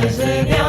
Always again.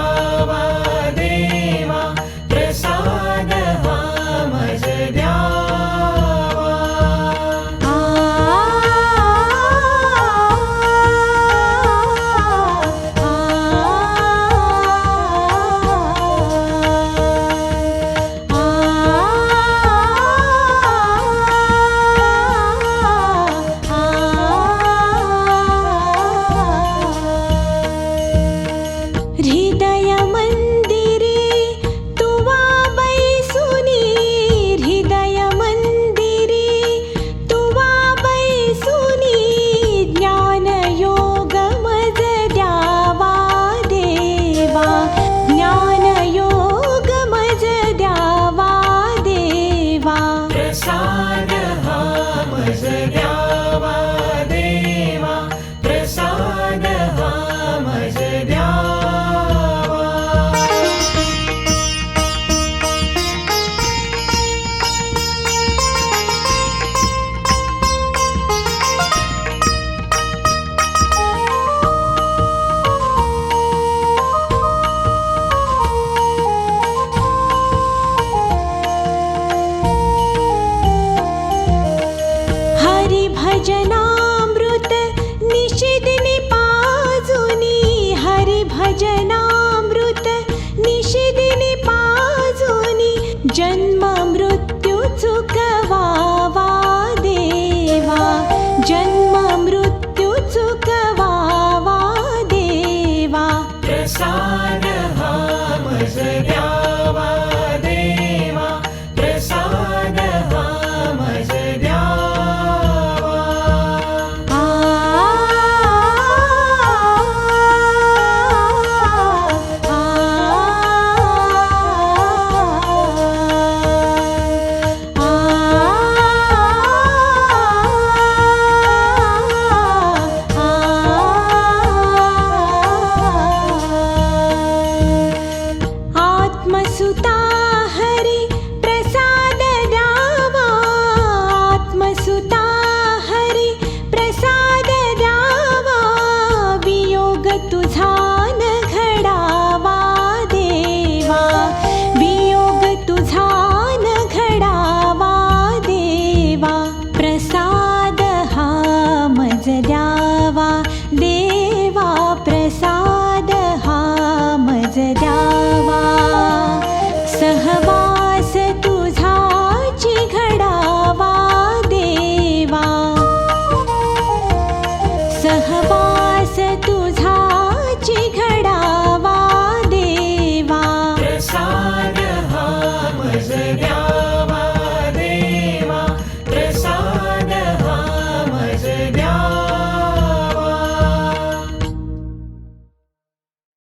भजनामृत निशिदिनि पानि हरि भजनामृत निशिदिनिपाजुनि जन्म मृत्यु चुकवा वादेवा जन्म मृत्यु देवा। प्रसाद दिवस तुझाची घडा